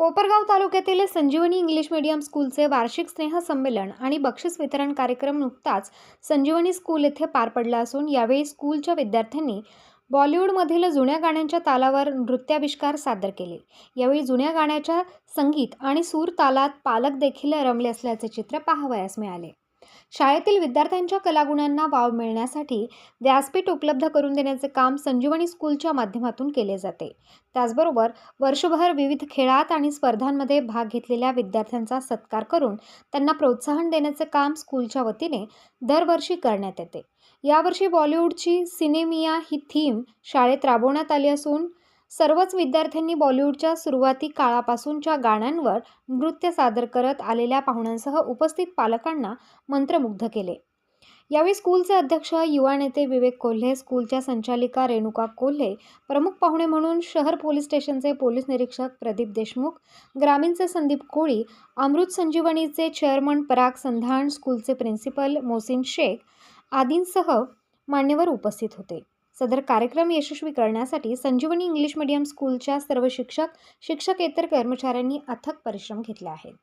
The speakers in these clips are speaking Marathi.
कोपरगाव तालुक्यातील संजीवनी इंग्लिश मीडियम स्कूलचे वार्षिक स्नेहसंमेलन आणि बक्षीस वितरण कार्यक्रम नुकताच संजीवनी स्कूल येथे पार पडला असून यावेळी स्कूलच्या विद्यार्थ्यांनी बॉलिवूडमधील जुन्या गाण्यांच्या तालावर नृत्याविष्कार सादर केले. यावेळी जुन्या गाण्याच्या संगीत आणि सूर तालात पालक देखील रमले असल्याचे चित्र पाहावयास मिळाले. शाळेतील विद्यार्थ्यांच्या कलागुणांना वाव मिळण्यासाठी व्यासपीठ उपलब्ध करून देण्याचे काम संजीवनी स्कूलच्या माध्यमातून केले जाते. त्याचबरोबर वर्षभर विविध खेळात आणि स्पर्धांमध्ये भाग घेतलेल्या विद्यार्थ्यांचा सत्कार करून त्यांना प्रोत्साहन देण्याचे काम स्कूलच्या वतीने दरवर्षी करण्यात येते. यावर्षी बॉलिवूडची सिनेमिया ही थीम शाळेत राबवण्यात आली असून सर्वच विद्यार्थ्यांनी बॉलिवूडच्या सुरुवाती काळापासूनच्या गाण्यांवर नृत्य सादर करत आलेल्या पाहुण्यांसह उपस्थित पालकांना मंत्रमुग्ध केले. यावेळी स्कूलचे अध्यक्ष युवा नेते विवेक कोल्हे स्कूलच्या संचालिका रेणुका कोल्हे प्रमुख पाहुणे म्हणून शहर पोलीस स्टेशनचे पोलीस निरीक्षक प्रदीप देशमुख ग्रामीणचे संदीप कोळी अमृत संजीवनीचे चेअरमन पराग संधान स्कूलचे प्रिन्सिपल मोसिन शेख आदींसह मान्यवर उपस्थित होते. सदर कार्यक्रम यशस्वी करण्यासाठी संजीवनी इंग्लिश मीडियम स्कूलच्या सर्व शिक्षक शिक्षकेतर कर्मचाऱ्यांनी अथक परिश्रम घेतले आहेत.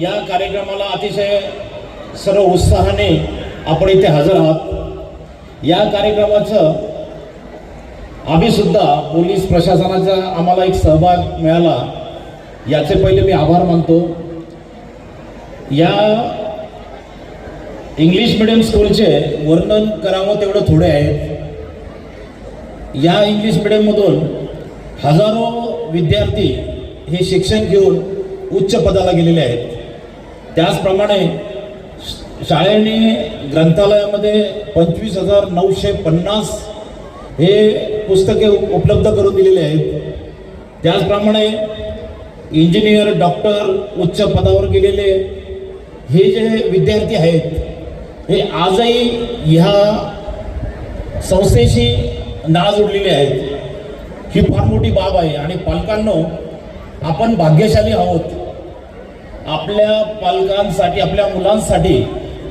या कार्यक्रमाला अतिशय सर्व उत्साहाने आपण इथे हजर आहात. या कार्यक्रमाचं आम्हीसुद्धा पोलीस प्रशासनाचा आम्हाला एक सहभाग मिळाला याचे पहिले मी आभार मानतो. या इंग्लिश मिडियम स्कूलचे वर्णन करावं तेवढं थोडे आहे. या इंग्लिश मिडियममधून हजारो विद्यार्थी हे शिक्षण घेऊन उच्च पदाला गेलेले आहेत. त्याचप्रमाणे श- शाळेने ग्रंथालयामध्ये पंचवीस हजार नऊशे पन्नास हे पुस्तके उपलब्ध करून दिलेले आहेत. त्याचप्रमाणे इंजिनियर डॉक्टर उच्च पदावर गेलेले हे जे विद्यार्थी आहेत हे आजही ह्या संस्थेशी नाळ जोडलेले आहेत. ही फार मोठी बाब आहे आणि पालकांनो आपण भाग्यशाली आहोत. आपल्या पालकांसाठी आपल्या मुलांसाठी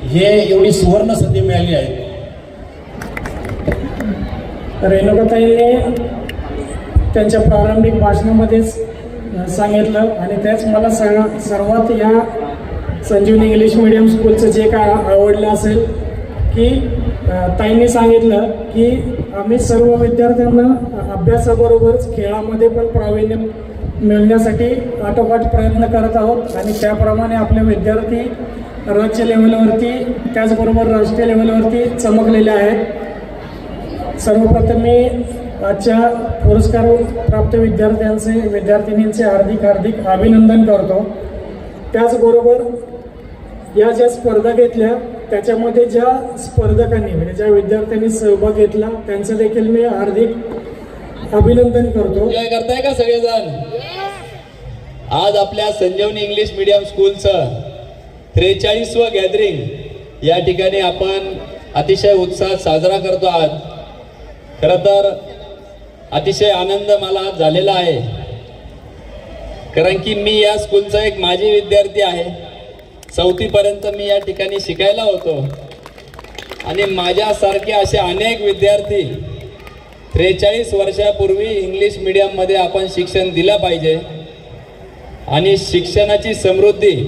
हे एवढी सुवर्ण संधी मिळाली आहे. रेणुकाताईंनी त्यांच्या प्रारंभिक भाषणामध्येच सांगितलं आणि त्याच मला सग सर्वात या संजीवनी इंग्लिश मिडियम स्कूलचं जे काय आवडलं असेल की ताईंनी सांगितलं की आम्ही सर्व विद्यार्थ्यांना अभ्यासाबरोबरच खेळामध्ये पण प्रावीण्य मिळण्यासाठी आटोकाट प्रयत्न करत आहोत आणि त्याप्रमाणे आपले विद्यार्थी राज्य लेवलवरती त्याचबरोबर राष्ट्रीय लेवलवरती चमकलेले आहेत. सर्वप्रथम मी आजच्या पुरस्कार प्राप्त विद्यार्थ्यांचे विद्यार्थिनींचे हार्दिक हार्दिक अभिनंदन करतो. त्याचबरोबर या ज्या स्पर्धा घेतल्या त्याच्यामध्ये ज्या स्पर्धकांनी म्हणजे ज्या विद्यार्थ्यांनी सहभाग घेतला त्यांचं देखील मी हार्दिक अभिनंदन करतो. जय करताय का सगळेजण? आज आपल्या संजीवनी इंग्लिश मीडियम स्कूलचं त्रेचाळीसवं गॅदरिंग या ठिकाणी आपण अतिशय उत्साहात साजरा करतो आहात खरं तर अतिशय आनंद मला आज झालेला आहे. कारण की मी या स्कूलचा एक माजी विद्यार्थी आहे. चौथीपर्यंत मी या ठिकाणी शिकायला होतो. आणि माझ्यासारखे असे अनेक विद्यार्थी त्रेचाळीस वर्षापूर्वी इंग्लिश मीडियममध्ये आपण शिक्षण दिलं पाहिजे. आणि शिक्षणाची समृद्धी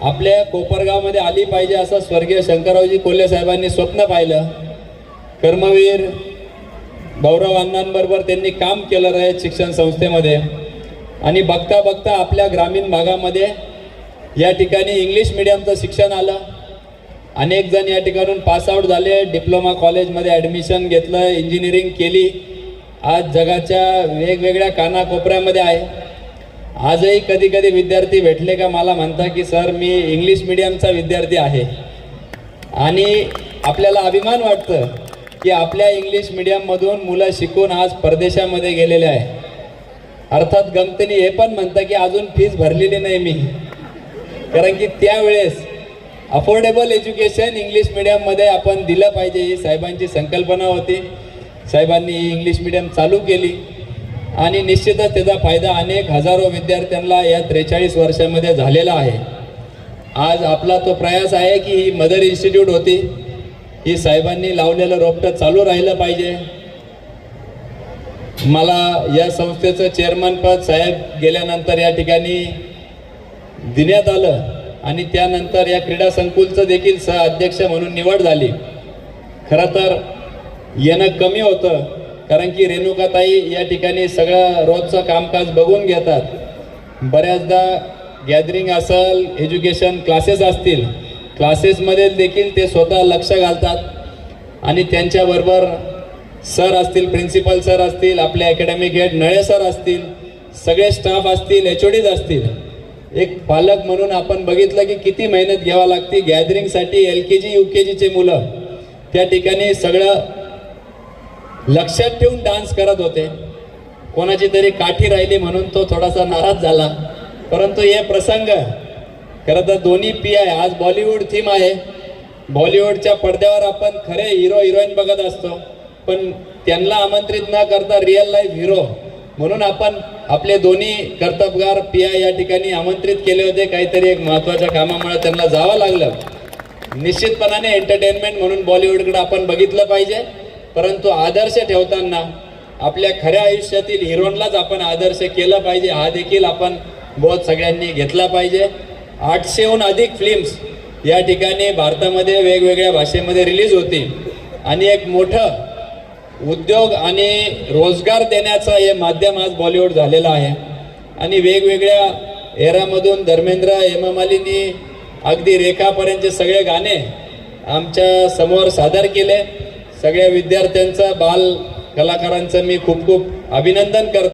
आपल्या कोपरगावमध्ये आली पाहिजे असं स्वर्गीय शंकररावजी कोल्हे साहेबांनी स्वप्न पाहिलं. कर्मवीर गौरव अण्णांबरोबर त्यांनी काम केलं रयत शिक्षण संस्थेमध्ये. आणि बघता बघता आपल्या ग्रामीण भागामध्ये या ठिकाणी इंग्लिश मिडियमचं शिक्षण आलं. अनेक जण या ठिकाणून पासआउट झाले. डिप्लोमा कॉलेजमध्ये ॲडमिशन घेतलं इंजिनिअरिंग केली. आज जगाच्या वेगवेगळ्या कानाकोपऱ्यामध्ये आहे. आजही कधी कधी विद्यार्थी भेटले का मला म्हणता की सर मी इंग्लिश मिडियमचा विद्यार्थी आहे. आणि आपल्याला अभिमान वाटतं की आपल्या इंग्लिश मिडियममधून मुलं शिकून आज परदेशामध्ये गेलेले आहे. अर्थात गमतीने हे पण म्हणतं की अजून फीज भरलेली नाही मी. कारण की त्यावेळेस अफोर्डेबल एज्युकेशन इंग्लिश मिडियममध्ये आपण दिलं पाहिजे. ही साहेबांची संकल्पना होती. साहेबांनी ही इंग्लिश मिडियम चालू केली. आणि निश्चितच त्याचा फायदा अनेक हजारो विद्यार्थ्यांना या त्रेचाळीस वर्षामध्ये झालेला आहे. आज आपला तो प्रयास आहे की ही मदर इन्स्टिट्यूट होती. ही साहेबांनी लावलेलं रोपटं चालू राहिलं पाहिजे. मला या संस्थेचं चेअरमनपद साहेब गेल्यानंतर या ठिकाणी देण्यात आलं. आणि त्यानंतर या क्रीडा संकुलचं देखील सह अध्यक्ष म्हणून निवड झाली. खरं तर येणं कमी होतं कारण की रेणुकाताई या ठिकाणी सगळं रोजचं कामकाज बघून घेतात. बऱ्याचदा गॅदरिंग असेल एज्युकेशन क्लासेस असतील क्लासेसमध्ये देखील ते स्वतः लक्ष घालतात. आणि त्यांच्याबरोबर सर असतील प्रिन्सिपल सर असतील आपले अकॅडमिक हेड नळे सर असतील सगळे स्टाफ असतील एच असतील. एक पालक म्हणून आपण बघितलं की किती मेहनत घ्यावा लागते. गॅदरिंगसाठी एल के जी यू के जीचे मुलं. त्या ठिकाणी सगळं लक्षात ठेवून डान्स करत होते. कोणाची तरी काठी राहिली म्हणून तो थोडासा नाराज झाला. परंतु हे प्रसंग खरं तर दोन्ही पी आहे आज बॉलिवूड थीम आहे. बॉलिवूडच्या पडद्यावर आपण खरे हिरो हिरोईन बघत असतो. पण त्यांना आमंत्रित न करता रिअल लाईफ हिरो म्हणून आपण आपले दोन्ही कर्तबगार पी आय या ठिकाणी आमंत्रित केले होते. काहीतरी एक महत्त्वाच्या कामामुळे त्यांना जावं लागलं. निश्चितपणाने एंटरटेनमेंट म्हणून बॉलिवूडकडे आपण बघितलं पाहिजे. परंतु आदर्श ठेवताना आपल्या खऱ्या आयुष्यातील हिरोनलाच आपण आदर्श केलं पाहिजे. हा देखील आपण बोध सगळ्यांनी घेतला पाहिजे. आठशेहून अधिक फिल्म्स या ठिकाणी भारतामध्ये वेगवेगळ्या भाषेमध्ये रिलीज होती. आणि एक मोठं उद्योग आणि रोजगार देण्याचं हे माध्यम आज बॉलिवूड झालेलं आहे. आणि वेगवेगळ्या एरामधून धर्मेंद्र हेमामालिनी अगदी रेखापर्यंतचे सगळे गाणे आमच्यासमोर सादर केले. सगळ्या विद्यार्थ्यांचं बाल कलाकारांचं मी खूप खूप अभिनंदन करतो.